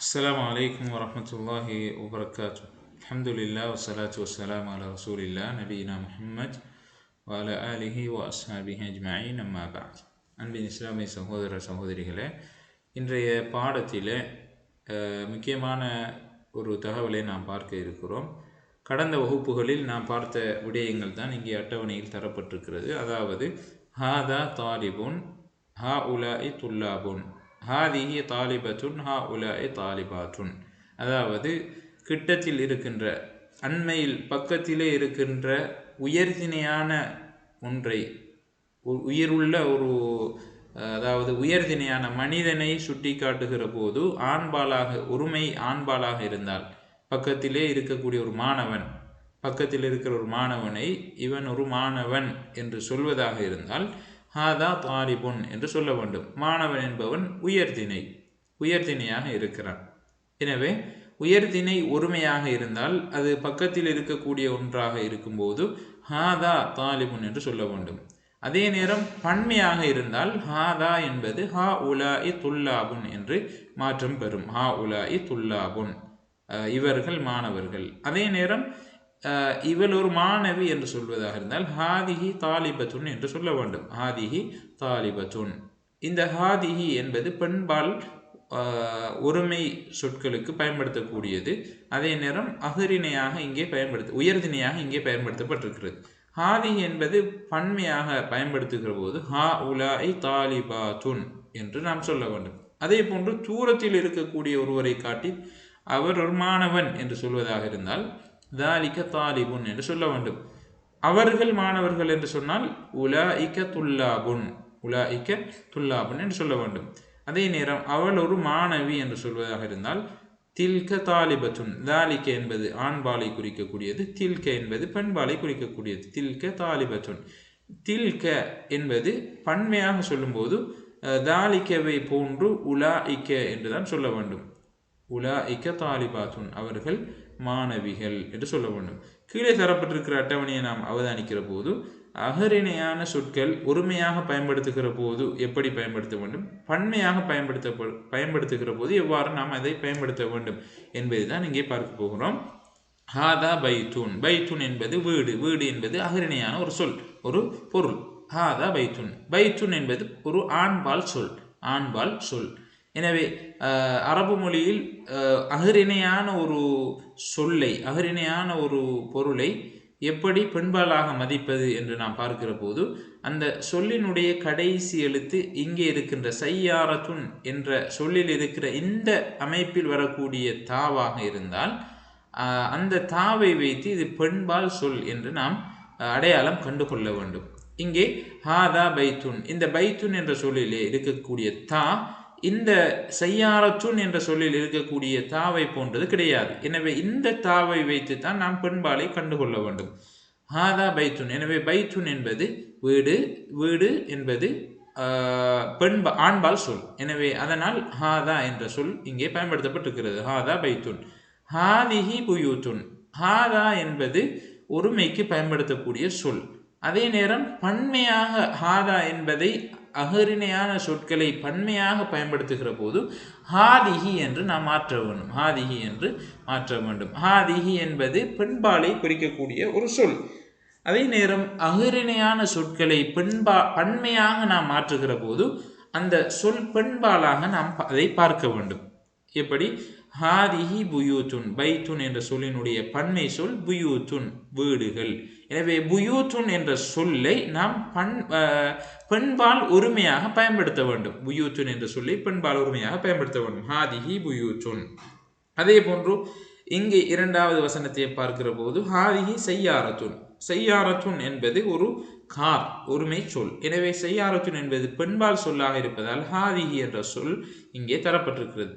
السلام عليكم ورحمة الله وبركاته الحمد لله والصلاة والسلام على رسول الله نبينا محمد وعلى آله وأصحابه أجمعين أما بعد அன்பின் இஸ்லாமிய சகோதர சகோதரிகளே இன்றைய பாடத்தில் அஹ், முக்கியமான ஒரு தகவலை நாம் பார்க்க இருக்கிறோம் கடந்த வகுப்புகளில் நாம் பார்த்த விடயங்கள் தான் இங்கே அட்டவணையில் தரப்பட்டிருக்கிறது அதாவது ஹாதா தாலிபுன் ஹா உலாஇ துல்லாபுன் ஹாதிஹி தாலிபத்துன் ஹா உலாய் தாலிபாத்துன். அதாவது கிட்டத்தில் இருக்கின்ற அண்மையில் பக்கத்திலே இருக்கின்ற உயர்தினையான ஒன்றை உ- உயிருள்ள ஒரு அதாவது உயர்தினையான மனிதனை சுட்டி காட்டுகிற போது ஆண்பாலாக ஒருமை ஆண்பாலாக இருந்தால் பக்கத்திலே இருக்கக்கூடிய ஒரு மாணவன் பக்கத்தில் இருக்கிற ஒரு மாணவனை இவன் ஒரு மாணவன் என்று சொல்வதாக இருந்தால் ஹாதா தாலிபுன் என்று சொல்ல வேண்டும். மாணவன் என்பவன் உயர்திணை உயர்திணையாக இருக்கிறான். எனவே உயர்திணை ஒருமையாக இருந்தால் அது பக்கத்தில் இருக்கக்கூடிய ஒன்றாக இருக்கும்போது ஹாதா தாலிபுன் என்று சொல்ல வேண்டும். அதே நேரம் பன்மையாக இருந்தால் ஹாதா என்பது ஹா உலா இ துல்லாபுன் என்று மாற்றம் பெறும். ஹா உலா இ துல்லாபுன் இவர்கள் மாணவர்கள். அதே நேரம் இவள் ஒரு மாணவி என்று சொல்வதாக இருந்தால் ஹாதிஹி தாலிபத்துன் என்று சொல்ல வேண்டும். ஹாதிஹி தாலிபத்துன். இந்த ஹாதிஹி என்பது பெண்பால் ஒருமை சொற்களுக்கு பயன்படுத்தக்கூடியது. அதே நேரம் அகரிணையாக இங்கே பயன்படுத்த உயர்திணையாக இங்கே பயன்படுத்தப்பட்டிருக்கிறது. ஹாதிஹி என்பது பன்மையாக பயன்படுத்துகிற போது ஹா உலாய் தாலிபாத்துன் என்று நாம் சொல்ல வேண்டும். அதே போன்று தூரத்தில் இருக்கக்கூடிய ஒருவரை காட்டி அவர் ஒரு மாணவன் என்று சொல்வதாக இருந்தால் தாலிக தாலிபுன் என்று சொல்ல வேண்டும். அவர்கள் மாணவர்கள் என்று சொன்னால் உலாஇக்க துல்லாபுன் உலாஇக்க துல்லாபுன் என்று சொல்ல வேண்டும். அதே நேரம் அவள் ஒரு மாணவி என்று சொல்வதாக இருந்தால் தில்க தாலிபத்துன் தாலிக்க என்பது ஆண்பாலை குறிக்கக்கூடியது தில்க என்பது பெண்பாலை குறிக்கக்கூடியது தில்க தாலிபத்துன். தில்க என்பது பன்மையாக சொல்லும்போது தாலிக்கவை போன்று உலா இக்க என்றுதான் சொல்ல வேண்டும். உலா இக்க தாலிபாத்துன் அவர்கள் மாணவிகள் என்று சொல்ல வேண்டும். கீழே தரப்பட்டிருக்கிற அட்டவணையை நாம் அவதானிக்கிற போது அகரிணையான சொற்கள் ஒருமையாக பயன்படுத்துகிற போது எப்படி பயன்படுத்த வேண்டும்? பன்மையாக பயன்படுத்த பயன்படுத்துகிற போது எவ்வாறு நாம் அதை பயன்படுத்த வேண்டும் என்பதை தான் இங்கே பார்க்க போகிறோம். ஹாதா பைத்தூன். பைத்தூன் என்பது வீடு. வீடு என்பது அகரிணையான ஒரு சொல் ஒரு பொருள். ஹாதா பைத்தூன். பைத்தூன் என்பது ஒரு ஆண்பால் சொல் ஆண்பால் சொல். எனவே அரபு மொழியில் அகரிணையான ஒரு சொல்லை அகரிணையான ஒரு பொருளை எப்படி பெண்பாலாக மதிப்பது என்று நாம் பார்க்கிற போது அந்த சொல்லினுடைய கடைசி எழுத்து இங்கே இருக்கின்ற சையாரத்துன் என்ற சொல்லில் இருக்கிற இந்த அமைப்பில் வரக்கூடிய தாவாக இருந்தால் அந்த தாவை வைத்து இது பெண்பால் சொல் என்று நாம் அடையாளம் கண்டு கொள்ள வேண்டும். இங்கே ஹாதா பைத்துன் இந்த பைத்துன் என்ற சொல்லிலே இருக்கக்கூடிய தா இந்த செய்யாரத்துன் என்ற சொல்லில் இருக்கக்கூடிய தாவை போன்றது கிடையாது. எனவே இந்த தாவை வைத்து தான் நாம் பெண்பாலை கண்டுகொள்ள வேண்டும். ஹாதா பைத்துன். எனவே பைத்துன் என்பது வீடு வீடு என்பது ஆஹ், பெண்பா ஆண்பால் சொல். எனவே அதனால் ஹாதா என்ற சொல் இங்கே பயன்படுத்தப்பட்டிருக்கிறது. ஹாதா பைத்துன். ஹாதிஹி புயூத்துன். ஹாதா என்பது ஒருமைக்கு பயன்படுத்தக்கூடிய சொல். அதே நேரம் பன்மையாக ஹாதா என்பதை அகரிணையான சொற்களை பன்மையாக பயன்படுத்துகிற போது ஹாதிஹி என்று நாம் மாற்ற வேண்டும். ஹாதிஹி என்று மாற்ற வேண்டும். ஹாதிஹி என்பது பெண்பாலை குறிக்கக்கூடிய ஒரு சொல். அதே நேரம் அகரிணையான சொற்களை பெண்பா பன்மையாக நாம் மாற்றுகிற போது அந்த சொல் பெண்பாலாக நாம் அதை பார்க்க வேண்டும். எப்படி? ஹாதிஹி புயூத்துன் பைத்துன் என்ற சொல்லினுடைய பன்மை சொல் புயூத்துன் வீடுகள். எனவே புயூத்துன் என்ற சொல்லை நாம் பண் பெண்பால் ஒருமையாக பயன்படுத்த வேண்டும். புயூத்துன் என்ற சொல்லை பெண்பால் ஒருமையாக பயன்படுத்த வேண்டும். ஹாதிஹி புயூத்துன். அதே போன்று இங்கே இரண்டாவது வசனத்தை பார்க்கிற போது ஹாதிஹி செய்யாரத்துன். செய்யாரத்துன் என்பது ஒரு கார் ஒருமை சொல். எனவே செய்யாரத்துன் என்பது பெண்பால் சொல்லாக இருப்பதால் ஹாதிஹி என்ற சொல் இங்கே தரப்பட்டிருக்கிறது.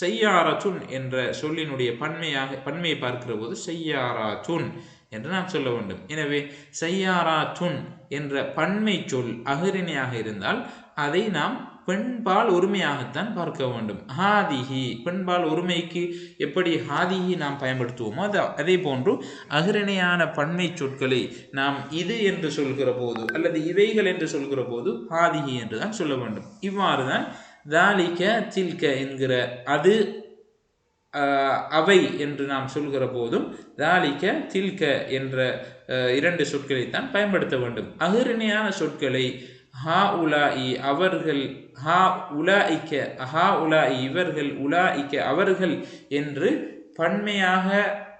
செய்யாரத்துன் என்ற சொல்லினுடைய பன்மையாக பன்மையை பார்க்கிற போது செய்யாராத்துன் என்று நாம் சொல்ல வேண்டும். எனவே செய்யாராத்துன் என்ற பன்மை சொல் அகரிணையாக இருந்தால் அதை நாம் பெண்பால் உரிமையாகத்தான் பார்க்க வேண்டும். ஹாதிஹி பெண்பால் உரிமைக்கு எப்படி ஹாதிஹி நாம் பயன்படுத்துவோமோ அது அதே போன்று அகரிணையான பன்மை சொற்களை நாம் இது என்று சொல்கிற போது அல்லது இவைகள் என்று சொல்கிற போது ஹாதிஹி என்று தான் சொல்ல வேண்டும். இவ்வாறு தான் தாலிக்க தில்க என்கிற அது அவை என்று நாம் சொல்கிற போதும் தாலிக்க தில்க என்ற இரண்டு சொற்களைத்தான் பயன்படுத்த வேண்டும். அகிரிணையான சொற்களை ஹா உலாஇ அவர்கள் ஹா உலாஇக்க ஹா உலாஇ இவர்கள் உலாஇக்க அவர்கள் என்று பன்மையாக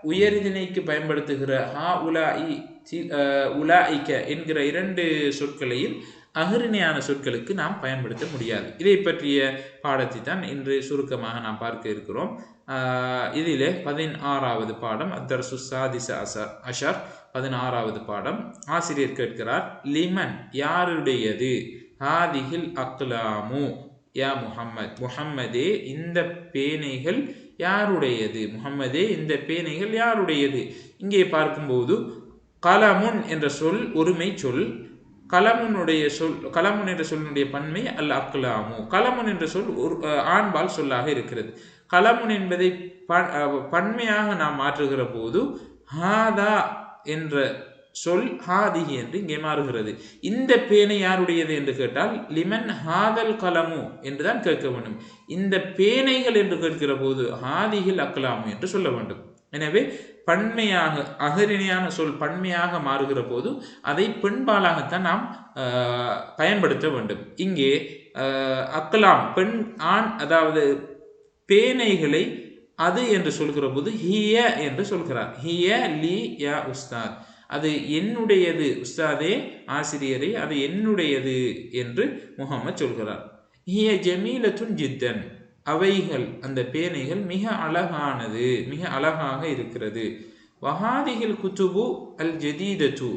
உயர்திணைக்கு பயன்படுத்துகிற ஹா உலாஇ தி- உலா இக்க என்கிற இரண்டு சொற்களையும் அகரிணையான சொற்களுக்கு நாம் பயன்படுத்த முடியாது. இதை பற்றிய பாடத்தை தான் இன்று சுருக்கமாக நாம் பார்க்க இருக்கிறோம். இதில் இதிலே பதினாறாவது பாடம் அத்தரசு சாதிச அசர் அஷர் பதினாறாவது பாடம். ஆசிரியர் கேட்கிறார் லிமன் யாருடையது? ஹாதிஹில் அக்லாமு. யா முஹம்மத். முஹம்மதே இந்த பேனைகள் யாருடையது? முகம்மதே இந்த பேனைகள் யாருடையது? இங்கே பார்க்கும்போது கலமுன் என்ற சொல் ஒருமை சொல் கலமுனுடைய சொல் கலமுன் என்ற சொல்லினுடைய பன்மை அல் அக்லாமு. கலமுன் என்ற சொல் ஒரு ஆண்பால் சொல்லாக இருக்கிறது. கலமுன் என்பதை ப- பன்மையாக நாம் மாற்றுகிற போது ஹாதா என்ற சொல் ஹாதிஹி என்று இங்கே மாறுகிறது. இந்த பேனை யாருடையது என்று கேட்டால் லிமன் ஹாதல் கலமு என்றுதான் கேட்க வேண்டும். இந்த பேனைகள் என்று கேட்கிற போது ஹாதிகில் அக்லாமு என்று சொல்ல வேண்டும். எனவே பன்மையாக அகரிணையான சொல் பன்மையாக மாறுகிற போது அதை பெண்பாலாகத்தான் நாம் பயன்படுத்த வேண்டும். இங்கே அக்கலாம் பெண் ஆண் அதாவது பேனைகளை அது என்று சொல்கிற போது ஹிய என்று சொல்கிறார். ஹிய லி யா உஸ்தாத். அது என்னுடையது உஸ்தாதே ஆசிரியரே அது என்னுடையது என்று முகமது சொல்கிறார். ஹிய ஜமீலத்துன் ஜித்தன். அவைகள் அந்த பேனைகள் மிக அழகானது மிக அழகாக இருக்கிறது. வஹாதிகில் குத்துபு அல் ஜதீதத்து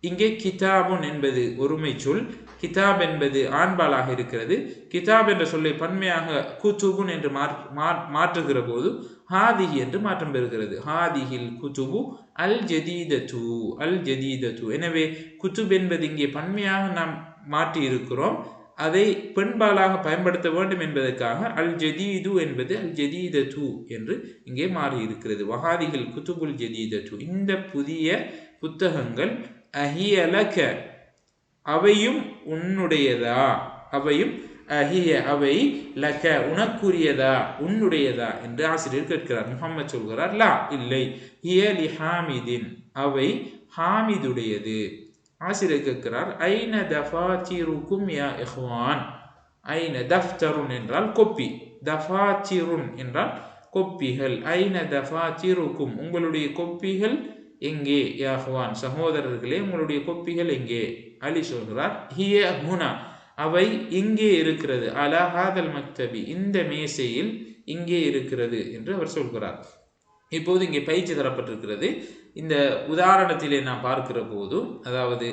இங்கே கிதாபுன் என்பது ஒருமை சொல் கிதாப் என்பது ஆண்பாலாக இருக்கிறது. கிதாப் என்ற சொல்லை பன்மையாக குத்துபுன் என்று மாற்- மா- மாற்றுகிற போது ஹாதிஹி என்று மாற்றம் பெறுகிறது. ஹாதிஹில் குத்துபு அல் ஜதீதத்து அல் ஜதீதத்து எனவே குத்துப் என்பது இங்கே பன்மையாக நாம் மாற்றி இருக்கிறோம் அதை பெண்பாலாக பயன்படுத்த வேண்டும் என்பதற்காக அல் ஜதீது என்பது அல் ஜதீதத்து என்று இங்கே மாறி இருக்கிறது வஹாதிகள் குத்துபுல் ஜதீதத்து இந்த புதிய புத்தகங்கள் அஹியலக அவையும் உன்னுடையதா? அவையும் அஹிய அவை லக உனக்குரியதா? உன்னுடையதா? என்று ஆசிரியர் கேட்கிறார். முகமது சொல்கிறார் லா இல்லை. ஹிய லி ஹாமிதின் அவை ஹாமிதுடையது. ஆசிரியர் கேட்கிறார் ஐன தஃபாத்திருக்கும் யா இஹ்வான்? ஐன தஃப்தருன் என்றால் கொப்பி. தஃபாத்திருன் என்றால் கொப்பிகள். ஐன தஃபாத்திருக்கும் உங்களுடைய கொப்பிகள் எங்கே? யாஹ்வான் சகோதரர்களே உங்களுடைய கொப்பிகள் எங்கே? அலி சொல்கிறார் ஹிய ஹுனா. அவை இங்கே இருக்கிறது. அலா ஹாதல் மக்தபி. இந்த மேசையில் இங்கே இருக்கிறது என்று அவர் சொல்கிறார். இப்போது இங்கே பயிற்சி தரப்பட்டிருக்கிறது. இந்த உதாரணத்திலே நாம் பார்க்கிற போதும் அதாவது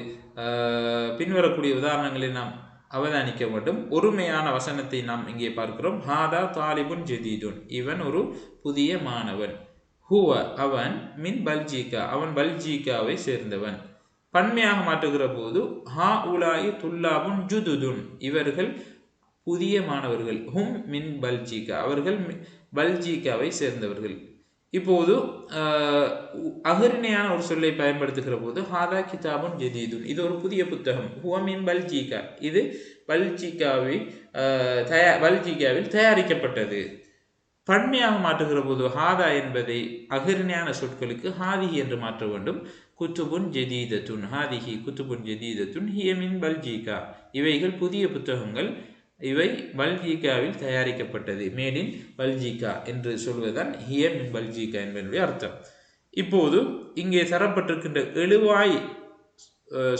பின்வரக்கூடிய உதாரணங்களை நாம் அவதானிக்க வேண்டும். ஒருமையான வசனத்தை நாம் இங்கே பார்க்கிறோம். ஹாதா தாலிபுன் ஜெதீதுன். இவன் ஒரு புதிய மாணவன். ஹுவ அவன் மின் பல்ஜீகா. அவன் பல்ஜீகாவை சேர்ந்தவன். பன்மையாக மாற்றுகிற போது ஹா உலாயி துல்லாபுன் ஜுதுதுன். இவர்கள் புதிய மாணவர்கள். ஹும் மின் பல்ஜீகா. அவர்கள் பல்ஜீகாவை சேர்ந்தவர்கள். இப்போது அகரிணையான ஒரு சொல்லை பயன்படுத்துகிற போது ஹாதா கிதாபுன் ஜதீதுன். இது ஒரு புதிய புத்தகம். ஹுவமின் பல்ஜிகா. இது பல்ஜீகாவை தயா பல்ஜிகாவில் தயாரிக்கப்பட்டது. பன்மையாக மாற்றுகிற போது ஹாதா என்பதை அகரிணையான சொற்களுக்கு ஹாதிஹி என்று மாற்ற வேண்டும். குத்துபுன் ஜதீதத்துன். ஹாதிஹி குத்துபுன் ஜதீதத்துன். ஹியமின் பல்ஜிகா. இவைகள் புதிய புத்தகங்கள். இவை பல்ஜிகாவில் தயாரிக்கப்பட்டது. மேட் இன் பல்ஜிகா என்று சொல்வதுதான் மின் பல்ஜிகா என்பதனுடைய அர்த்தம். இப்போது இங்கே தரப்பட்டிருக்கின்ற எழுவாய்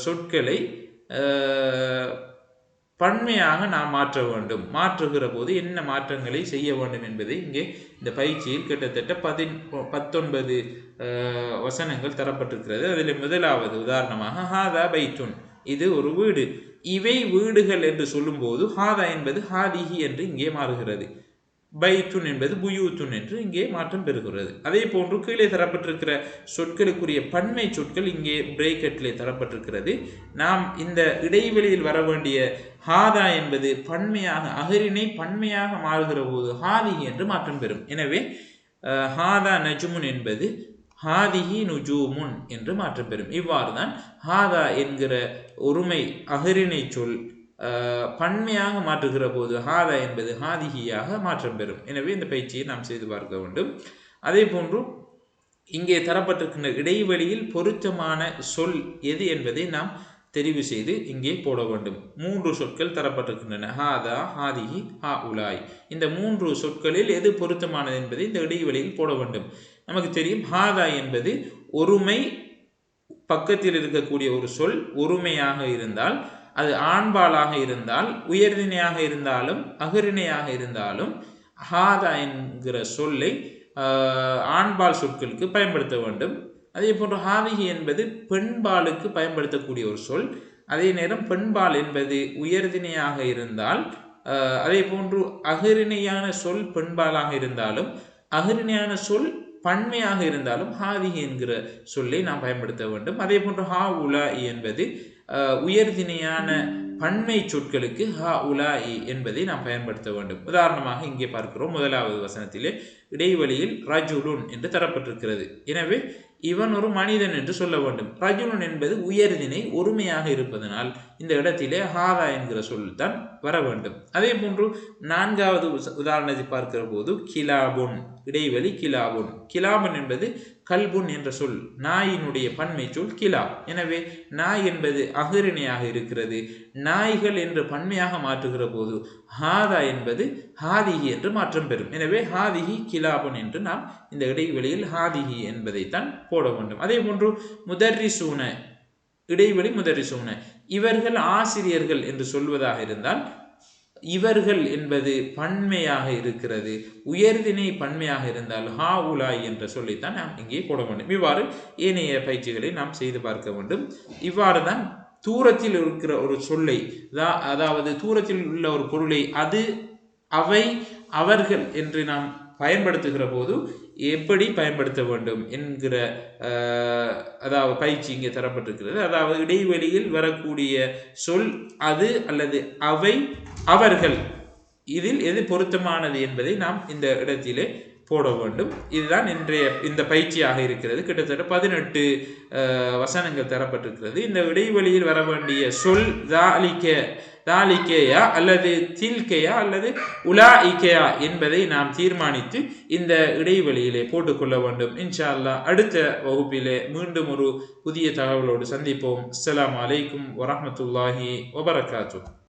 சொற்களை பன்மையாக நாம் மாற்ற வேண்டும். மாற்றுகிற போது என்ன மாற்றங்களை செய்ய வேண்டும் என்பதை இங்கே இந்த பயிற்சியில் கிட்டத்தட்ட பதின் பத்தொன்பது வசனங்கள் தரப்பட்டிருக்கிறது. அதில் முதலாவது உதாரணமாக ஹாதா பைத்துன். இது ஒரு வீடு. இவை வீடுகள் என்று சொல்லும்போது ஹாதா என்பது ஹாதிஹி என்று இங்கே மாறுகிறது. பைத்துன் என்பது புயூத்துன் என்று இங்கே மாற்றம் பெறுகிறது. அதே போன்று கீழே தரப்பட்டிருக்கிற சொற்களுக்குரிய பன்மை சொற்கள் இங்கே பிரேக்கெட்டிலே தரப்பட்டிருக்கிறது. நாம் இந்த இடைவெளியில் வர வேண்டிய ஹாதா என்பது பன்மையாக அகரினை பன்மையாக மாறுகிற போது ஹாதிஹி என்று மாற்றம் பெறும். எனவே ஹாதா நஜுமுன் என்பது ஹாதிஹி நுஜூமுன் என்று மாற்றம் பெறும். இவ்வாறு தான் ஹாதா என்கிற ஒருமை அகரிணை சொல் பன்மையாக மாற்றுகிற போது ஹாதா என்பது ஹாதிகியாக மாற்றம் பெறும். எனவே இந்த பயிற்சியை நாம் செய்து பார்க்க வேண்டும். அதே போன்று இங்கே தரப்பட்டிருக்கின்ற இடைவெளியில் பொருத்தமான சொல் எது என்பதை நாம் தெரிவு செய்து இங்கே போட வேண்டும். மூன்று சொற்கள் தரப்பட்டிருக்கின்றன. ஹாதா ஹாதிஹி ஹா உலாய். இந்த மூன்று சொற்களில் எது பொருத்தமானது என்பதை இந்த இடைவெளியில் போட வேண்டும். நமக்கு தெரியும் ஹாதா என்பது ஒருமை பக்கத்தில் இருக்கக்கூடிய ஒரு சொல் ஒருமையாக இருந்தால் அது ஆண்பாலாக இருந்தால் உயர்திணையாக இருந்தாலும் அகரிணையாக இருந்தாலும் ஹாதா என்கிற சொல்லை ஆண்பால் சொற்களுக்கு பயன்படுத்த வேண்டும். அதே போன்று ஹாதிகி என்பது பெண்பாலுக்கு பயன்படுத்தக்கூடிய ஒரு சொல். அதே நேரம் பெண்பால் என்பது உயர்திணையாக இருந்தால் அதே போன்று அகரிணையான சொல் பெண்பாலாக இருந்தாலும் அகரிணையான சொல் பன்மையாக இருந்தாலும் ஹாதிகி என்கிற சொல்லை நாம் பயன்படுத்த வேண்டும். அதே போன்று ஹா உலா என்பது உயர்திணையான பன்மை சொற்களுக்கு ஹா உலா என்பதை நாம் பயன்படுத்த வேண்டும். உதாரணமாக இங்கே பார்க்கிறோம் முதலாவது வசனத்திலே இடைவெளியில் ரஜுலுன் என்று தரப்பட்டிருக்கிறது. எனவே இவன் ஒரு மனிதன் என்று சொல்ல வேண்டும். ரஜுலுன் என்பது உயர்தினை ஒருமையாக இருப்பதனால் இந்த இடத்திலே ஹாதா என்கிற சொல் தான் வர வேண்டும். அதே போன்று நான்காவது உதாரணத்தை பார்க்கிற போது கிலாபுன் இடைவெளி கிலாபுன். கிலாபன் என்பது கல்புன் என்ற சொல் நாயினுடைய பன்மை சொல் கிலா எனவே நாய் என்பது அகரிணையாக இருக்கிறது. நாய்கள் என்று பன்மையாக மாற்றுகிற போது ஹாதா என்பது ஹாதிகி என்று மாற்றம் பெறும். எனவே ஹாதிகி கிலாபுன் என்று நாம் இந்த இடைவெளியில் ஹாதிஹி என்பதைத்தான் போட வேண்டும். அதே போன்று முதர்ரிசூன இடைவெளி முதர்ரிசூன. இவர்கள் ஆசிரியர்கள் என்று சொல்வதாக இருந்தால் இவர்கள் என்பது பன்மையாக இருக்கிறது. உயர்தினை பன்மையாக இருந்தால் ஹா உலாய் என்ற சொல்லைத்தான் நாம் இங்கே போட வேண்டும். இவ்வாறு ஏனைய பயிற்சிகளை நாம் செய்து பார்க்க வேண்டும். இவ்வாறு தான் தூரத்தில் இருக்கிற ஒரு சொல்லை அதா- அதாவது தூரத்தில் உள்ள ஒரு பொருளை அது அவை அவர்கள் என்று நாம் பயன்படுத்துகிற போது எப்படி பயன்படுத்த வேண்டும் என்கிற அதாவது பயிற்சி இங்கே தரப்பட்டிருக்கிறது. அதாவது இடைவெளியில் வரக்கூடிய சொல் அது அல்லது அவை அவர்கள். இதில் எது பொருத்தமானது என்பதை நாம் இந்த இடத்திலே போட வேண்டும். இதுதான் இன்றைய இந்த பயிற்சியாக இருக்கிறது. கிட்டத்தட்ட பதினெட்டு வசனங்கள் தரப்பட்டிருக்கிறது. இந்த இடைவெளியில் வர வேண்டிய சொல் தாலிக்க தாலிக்கேயா அல்லது தில்கேயா அல்லது உலா இக்கேயா என்பதை நாம் தீர்மானித்து இந்த இடைவெளியிலே போட்டுக்கொள்ள வேண்டும். இன்ஷா அல்லாஹ் அடுத்த வகுப்பிலே மீண்டும் ஒரு புதிய தகவலோடு சந்திப்போம். அஸ்லாம் அலைக்கும் வரமத்துல்லாஹி வபரகாத்துஹ்.